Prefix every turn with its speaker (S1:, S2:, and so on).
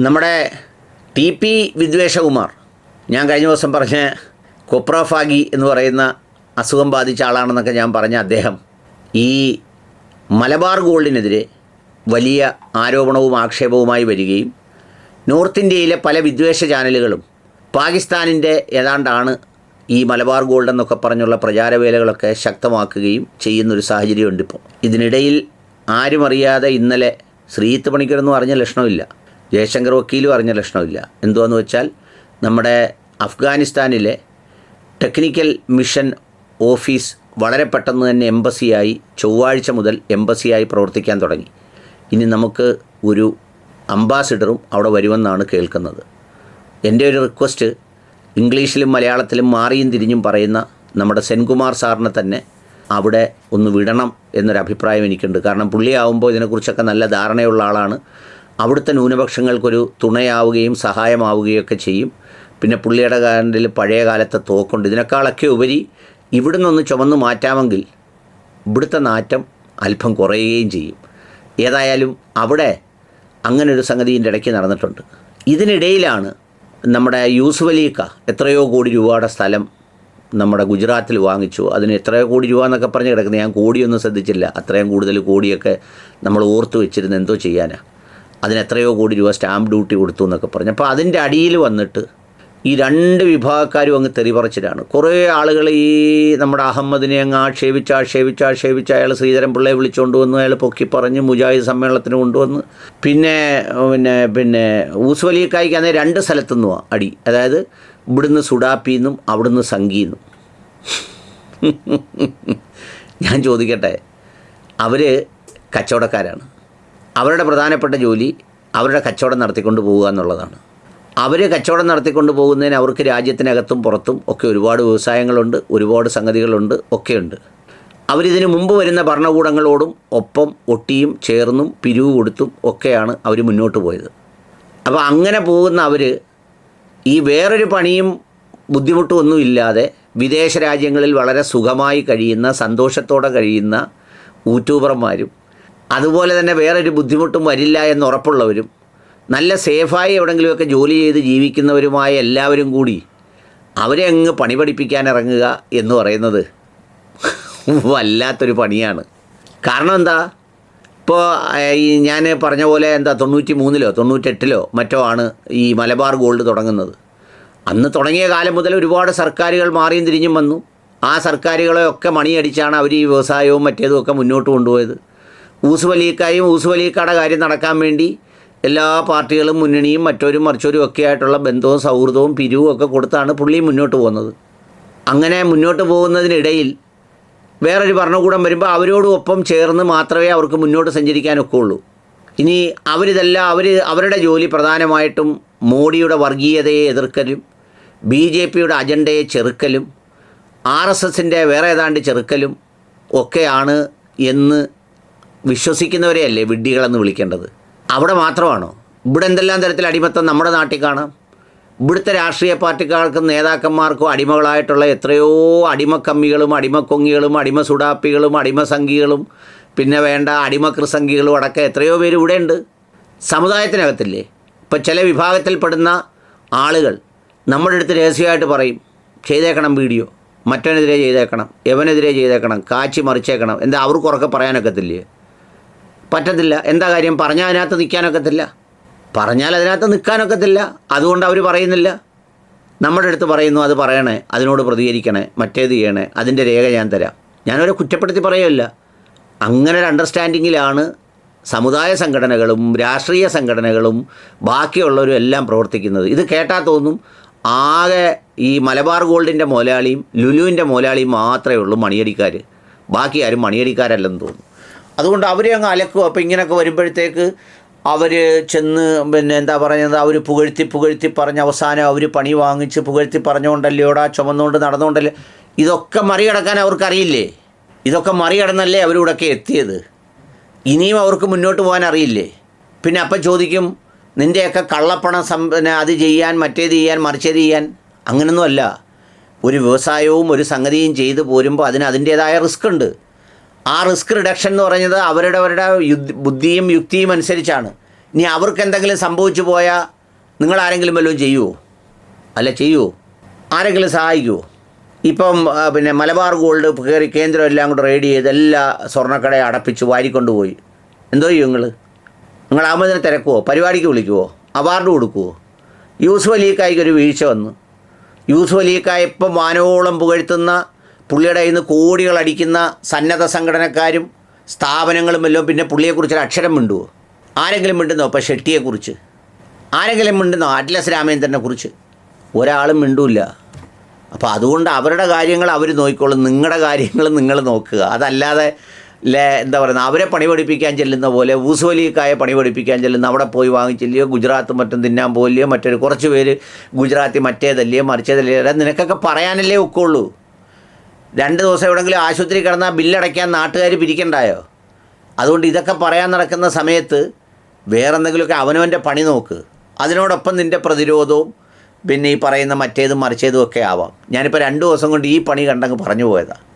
S1: നമ്മുടെ T P വിദ്വേഷകുമാർ ഞാൻ കഴിഞ്ഞ ദിവസം പറഞ്ഞ കൊപ്രോഫാഗി എന്ന് പറയുന്ന അസുഖം ബാധിച്ച ആളാണെന്നൊക്കെ ഞാൻ പറഞ്ഞ അദ്ദേഹം ഈ മലബാർ ഗോൾഡിനെതിരെ വലിയ ആരോപണവും ആക്ഷേപവുമായി വരികയും നോർത്ത് ഇന്ത്യയിലെ പല വിദ്വേഷ ചാനലുകളും പാകിസ്ഥാനിന്റെ ഏതാണ്ടാണ് ഈ മലബാർ ഗോൾഡ് എന്നൊക്കെ പറഞ്ഞുള്ള പ്രചാരവേലകളൊക്കെ ശക്തമാക്കുകയും ചെയ്യുന്നൊരു സാഹചര്യമുണ്ട് ഇപ്പോൾ ഇതിനിടയിൽ ആരും അറിയാതെ ഇന്നലെ ശ്രീത്ത് പണിക്കരൊന്നും അറിഞ്ഞ ലക്ഷണമില്ല. ജയശങ്കർ വക്കീലും അറിഞ്ഞ ലക്ഷണമില്ല. എന്തുവാന്ന് വെച്ചാൽ നമ്മുടെ അഫ്ഗാനിസ്ഥാനിലെ ടെക്നിക്കൽ മിഷൻ ഓഫീസ് വളരെ പെട്ടെന്ന് തന്നെ എംബസിയായി ചൊവ്വാഴ്ച മുതൽ എംബസിയായി പ്രവർത്തിക്കാൻ തുടങ്ങി. ഇനി നമുക്ക് ഒരു അംബാസിഡറും അവിടെ വരുമെന്നാണ് കേൾക്കുന്നത്. എന്റെ ഒരു റിക്വസ്റ്റ് ഇംഗ്ലീഷിലും മലയാളത്തിലും മാറിയും തിരിഞ്ഞും പറയുന്ന നമ്മുടെ സെൻകുമാർ സാറിനെ തന്നെ അവിടെ ഒന്ന് വിടണം എന്നൊരു അഭിപ്രായം എനിക്കുണ്ട്. കാരണം പുള്ളിയാവുമ്പോൾ ഇതിനെക്കുറിച്ചൊക്കെ നല്ല ധാരണയുള്ള ആളാണ്. അവിടുത്തെ ന്യൂനപക്ഷങ്ങൾക്കൊരു തുണയാവുകയും സഹായമാവുകയൊക്കെ ചെയ്യും. പിന്നെ പുള്ളിയുടെ കാലിൽ പഴയ കാലത്തെ തോക്കുണ്ട്. ഇതിനേക്കാളൊക്കെ ഉപരി ഇവിടുന്ന് ഒന്ന് ചുമന്ന് മാറ്റാമെങ്കിൽ ഇവിടുത്തെ നാറ്റം അല്പം കുറയുകയും ചെയ്യും. ഏതായാലും അവിടെ അങ്ങനൊരു ഒരു സംഗതി ഇതിന്റെ ഇടയ്ക്ക് നടന്നിട്ടുണ്ട്. ഇതിനിടയിലാണ് നമ്മുടെ യൂസുഫ് അലീക്ക എത്രയോ കോടി രൂപയുടെ സ്ഥലം നമ്മുടെ ഗുജറാത്തിൽ വാങ്ങിച്ചു. അതിന് എത്രയോ കോടി രൂപ എന്നൊക്കെ പറഞ്ഞ് കിടക്കുന്നത്. ഞാൻ കോടിയൊന്നും ശ്രദ്ധിച്ചില്ല. അത്രയും കൂടുതൽ കോടിയൊക്കെ നമ്മൾ ഓർത്ത് വെച്ചിരുന്ന് എന്തോ ചെയ്യാനാ. അതിന് എത്രയോ കോടി രൂപ സ്റ്റാമ്പ് ഡ്യൂട്ടി കൊടുത്തു എന്നൊക്കെ പറഞ്ഞു. അപ്പോൾ അതിന്റെ അടിയിൽ വന്നിട്ട് ഈ രണ്ട് വിഭാഗക്കാരും അങ്ങ് തെറിപറച്ചിലാണ് കുറേ ആളുകൾ ഈ നമ്മുടെ അഹമ്മദിനെ അങ്ങ് ആക്ഷേപിച്ച് ആക്ഷേപിച്ച് ആക്ഷേപിച്ച് അയാൾ ശ്രീധരൻ പിള്ളയെ വിളിച്ചുകൊണ്ട് വന്നു. അയാൾ പൊക്കി പറഞ്ഞ് മുജാഹിദ് സമ്മേളനത്തിന് കൊണ്ടുവന്ന് പിന്നെ പിന്നെ പിന്നെ ഊസ്വലിയക്കായിക്ക് അന്നേ രണ്ട് സ്ഥലത്തുനിന്നു അടി. അതായത് ഇവിടുന്ന് സുഡാപ്പിന്നും അവിടുന്ന് സംഗീന്നും. ഞാൻ ചോദിക്കട്ടെ അവർ കച്ചവടക്കാരാണ്. അവരുടെ പ്രധാനപ്പെട്ട ജോലി അവരുടെ കച്ചവടം നടത്തിക്കൊണ്ട് പോവുക എന്നുള്ളതാണ്. അവർ കച്ചവടം നടത്തിക്കൊണ്ട് പോകുന്നതിന് അവർക്ക് രാജ്യത്തിനകത്തും പുറത്തും ഒക്കെ ഒരുപാട് വ്യവസായങ്ങളുണ്ട് ഒരുപാട് സംഗതികളുണ്ട് ഒക്കെയുണ്ട്. അവരിതിനു മുമ്പ് വരുന്ന ഭരണകൂടങ്ങളോടും ഒപ്പം ഒട്ടിയും ചേർന്നും പിരിവ് കൊടുത്തും ഒക്കെയാണ് അവർ മുന്നോട്ട് പോയത്. അപ്പോൾ അങ്ങനെ പോകുന്ന അവർ ഈ വേറൊരു പണിയും ബുദ്ധിമുട്ടൊന്നുമില്ലാതെ വിദേശ രാജ്യങ്ങളിൽ വളരെ സുഖമായി കഴിയുന്ന സന്തോഷത്തോടെ കഴിയുന്ന യൂട്യൂബർമാരും അതുപോലെ തന്നെ വേറൊരു ബുദ്ധിമുട്ടും വരില്ല എന്ന് ഉറപ്പുള്ളവരും നല്ല സേഫായി എവിടെങ്കിലുമൊക്കെ ജോലി ചെയ്ത് ജീവിക്കുന്നവരുമായ എല്ലാവരും കൂടി അവരെ അങ്ങ് പണി പഠിപ്പിക്കാൻ ഇറങ്ങുക എന്ന് പറയുന്നത് വല്ലാത്തൊരു പണിയാണ്. കാരണം എന്താ? ഇപ്പോൾ ഈ ഞാൻ പറഞ്ഞ പോലെ എന്താ തൊണ്ണൂറ്റി മൂന്നിലോ തൊണ്ണൂറ്റെട്ടിലോ മറ്റോ ആണ് ഈ മലബാർ ഗോൾഡ് തുടങ്ങുന്നത്. അന്ന് തുടങ്ങിയ കാലം മുതൽ ഒരുപാട് സർക്കാരുകൾ മാറിയും തിരിഞ്ഞും വന്നു. ആ സർക്കാരുകളെയൊക്കെ മണിയടിച്ചാണ് അവർ ഈ വ്യവസായവും മറ്റേതും ഒക്കെ മുന്നോട്ട് കൊണ്ടുപോയത്. ഊസുവലിക്കായും ഊസുവലിക്കാടെ കാര്യം നടക്കാൻ വേണ്ടി എല്ലാ പാർട്ടികളും മുന്നണിയും മറ്റോരും മറിച്ചോരും ഒക്കെ ആയിട്ടുള്ള ബന്ധവും സൗഹൃദവും പിരിവും ഒക്കെ കൊടുത്താണ് പുള്ളി മുന്നോട്ട് പോകുന്നത്. അങ്ങനെ മുന്നോട്ട് പോകുന്നതിനിടയിൽ വേറൊരു ഭരണകൂടം വരുമ്പോൾ അവരോടൊപ്പം ചേർന്ന് മാത്രമേ അവർക്ക് മുന്നോട്ട് സഞ്ചരിക്കാനൊക്കെ ഉള്ളൂ. ഇനി അവരിതെല്ലാം അവർ അവരുടെ ജോലി പ്രധാനമായിട്ടും മോഡിയുടെ വർഗീയതയെ എതിർക്കലും ബി ജെ പിയുടെ അജണ്ടയെ ചെറുക്കലും ആർ എസ് എസിന്റെ വേറെ ഏതാണ്ട് ചെറുക്കലും ഒക്കെയാണ് എന്ന് വിശ്വസിക്കുന്നവരെയല്ലേ വിഡ്ഢികളെന്ന് വിളിക്കേണ്ടത്? അവിടെ മാത്രമാണോ? ഇവിടെ എന്തെല്ലാം തരത്തിൽ അടിമത്തം നമ്മുടെ നാട്ടിൽ കാണാം? ഇവിടുത്തെ രാഷ്ട്രീയ പാർട്ടിക്കാർക്കും നേതാക്കന്മാർക്കും അടിമകളായിട്ടുള്ള എത്രയോ അടിമക്കമ്മികളും അടിമക്കൊങ്ങികളും അടിമ സുഡാപ്പികളും അടിമസംഖികളും പിന്നെ വേണ്ട അടിമകൃസംഖികളും അടക്കം എത്രയോ പേര് ഇവിടെ ഉണ്ട് സമുദായത്തിനകത്തില്ലേ? ഇപ്പം ചില വിഭാഗത്തിൽപ്പെടുന്ന ആളുകൾ നമ്മുടെ അടുത്ത് രഹസ്യമായിട്ട് പറയും ചെയ്തേക്കണം വീഡിയോ മറ്റവനെതിരെ ചെയ്തേക്കണം എവനെതിരെ ചെയ്തേക്കണം കാച്ചി മറിച്ചേക്കണം. എന്താ അവർക്ക് ഉറക്കെ പറയാനൊക്കത്തില്ലേ? പറ്റത്തില്ല. എന്താ കാര്യം? പറഞ്ഞാൽ അതിനകത്ത് നിൽക്കാനൊക്കത്തില്ല പറഞ്ഞാൽ അതിനകത്ത് നിൽക്കാനൊക്കത്തില്ല അതുകൊണ്ട് അവർ പറയുന്നില്ല. നമ്മുടെ അടുത്ത് പറയുന്നു അത് പറയണേ അതിനോട് പ്രതികരിക്കണേ മറ്റേത് ചെയ്യണേ അതിന്റെ രേഖ ഞാൻ തരാം. ഞാനവരെ കുറ്റപ്പെടുത്തി പറയുമല്ല അങ്ങനെ ഒരു അണ്ടർസ്റ്റാൻഡിങ്ങിലാണ് സമുദായ സംഘടനകളും രാഷ്ട്രീയ സംഘടനകളും ബാക്കിയുള്ളവരും എല്ലാം പ്രവർത്തിക്കുന്നത്. ഇത് കേട്ടാൽ തോന്നും ആകെ ഈ മലബാർ ഗോൾഡിന്റെ മുതലാളിയും ലുലുവിന്റെ മുതലാളിയും മാത്രമേ ഉള്ളൂ മണിയടിക്കാർ ബാക്കി ആരും മണിയടിക്കാരല്ലെന്ന് തോന്നുന്നു അതുകൊണ്ട് അവരെ അങ്ങ് അലക്കും. അപ്പോൾ ഇങ്ങനെയൊക്കെ വരുമ്പോഴത്തേക്ക് അവർ ചെന്ന് പിന്നെ എന്താ പറയുന്നത്? അവർ പുകഴ്ത്തി പുകഴ്ത്തി പറഞ്ഞ് അവസാനം അവർ പണി വാങ്ങിച്ച് പുകഴ്ത്തി പറഞ്ഞുകൊണ്ടല്ലോടാ ചുമന്നുകൊണ്ട് നടന്നുകൊണ്ടല്ലേ? ഇതൊക്കെ മറികടക്കാൻ അവർക്കറിയില്ലേ? ഇതൊക്കെ മറികടന്നല്ലേ അവരിവിടൊക്കെ എത്തിയത്? ഇനിയും അവർക്ക് മുന്നോട്ട് പോകാൻ അറിയില്ലേ? പിന്നെ അപ്പം ചോദിക്കും നിന്റെയൊക്കെ കള്ളപ്പണം സം പിന്നെ അത് ചെയ്യാൻ മറ്റേത് ചെയ്യാൻ മറിച്ചത് ചെയ്യാൻ? അങ്ങനൊന്നുമല്ല ഒരു വ്യവസായവും ഒരു സംഗതിയും ചെയ്തു പോരുമ്പോൾ അതിന് അതിന്റേതായ റിസ്ക് ഉണ്ട്. ആ റിസ്ക് റിഡക്ഷൻ എന്ന് പറയുന്നത് അവരുടെ അവരുടെ ബുദ്ധിയും യുക്തിയും അനുസരിച്ചാണ്. ഇനി അവർക്ക് എന്തെങ്കിലും സംഭവിച്ചു പോയാൽ നിങ്ങൾ ആരെങ്കിലും വല്ലതും ചെയ്യുമോ അല്ല ചെയ്യുമോ ആരെങ്കിലും സഹായിക്കുമോ ഇപ്പം പിന്നെ മലബാർ ഗോൾഡ് കയറി കേന്ദ്രം എല്ലാം കൂടെ റെയ്ഡ് ചെയ്ത് എല്ലാ സ്വർണക്കടയും അടപ്പിച്ച് വാരിക്കൊണ്ടുപോയി. എന്തോ ചെയ്യും നിങ്ങൾ? നിങ്ങൾ തന്നെ തിരക്കുമോ പരിപാടിക്ക് വിളിക്കുമോ അവാർഡ് കൊടുക്കുമോ യൂസുഫ് വീഴ്ച വന്നു. യൂസുഫ് അലീക്കായ ഇപ്പം വാനോളം പുകഴ്ത്തുന്ന പുള്ളിയുടെ കയ്യിൽ നിന്ന് കോടികൾ അടിക്കുന്ന സന്നദ്ധ സംഘടനക്കാരും സ്ഥാപനങ്ങളും എല്ലാം പിന്നെ പുള്ളിയെക്കുറിച്ചൊരു അക്ഷരം മിണ്ടുവോ? ആരെങ്കിലും മിണ്ടുന്നോ ഇപ്പോൾ ഷെട്ടിയെക്കുറിച്ച്? ആരെങ്കിലും മിണ്ടുന്നോ? അറ്റ്ലസ് രാമേന്ദ്രനെ കുറിച്ച് ഒരാളും മിണ്ടൂല്ല. അപ്പോൾ അതുകൊണ്ട് അവരുടെ കാര്യങ്ങൾ അവർ നോക്കിക്കോളും. നിങ്ങളുടെ കാര്യങ്ങൾ നിങ്ങൾ നോക്കുക. അതല്ലാതെ ലേ എന്താ പറയുന്നത് അവരെ പണി പഠിപ്പിക്കാൻ ചെല്ലുന്ന പോലെ ഊസുവലിക്കായ പണി പഠിപ്പിക്കാൻ ചെല്ലുന്ന അവിടെ പോയി വാങ്ങിച്ചില്ലയോ ഗുജറാത്ത് മറ്റും തിന്നാൻ പോലെയോ മറ്റൊരു കുറച്ച് പേര് ഗുജറാത്തി മറ്റേതല്ലയോ മറിച്ചതല്ലയോ എടാ, നിനക്കൊക്കെ പറയാനല്ലേ ഒക്കുള്ളൂ. രണ്ട് ദിവസം എവിടെങ്കിലും ആശുപത്രി കിടന്നാൽ ബില്ലടയ്ക്കാൻ നാട്ടുകാർ പിരിക്കണ്ടായോ? അതുകൊണ്ട് ഇതൊക്കെ പറയാൻ നടക്കുന്ന സമയത്ത് വേറെ എന്തെങ്കിലുമൊക്കെ അവനവന്റെ പണി നോക്ക്. അതിനോടൊപ്പം നിന്റെ പ്രതിരോധവും പിന്നെ ഈ പറയുന്ന മറ്റേതും മറിച്ചതും ഒക്കെ ആവാം. ഞാനിപ്പോൾ രണ്ട് ദിവസം കൊണ്ട് ഈ പണി കണ്ടങ്ങ് പറഞ്ഞു പോയതാണ്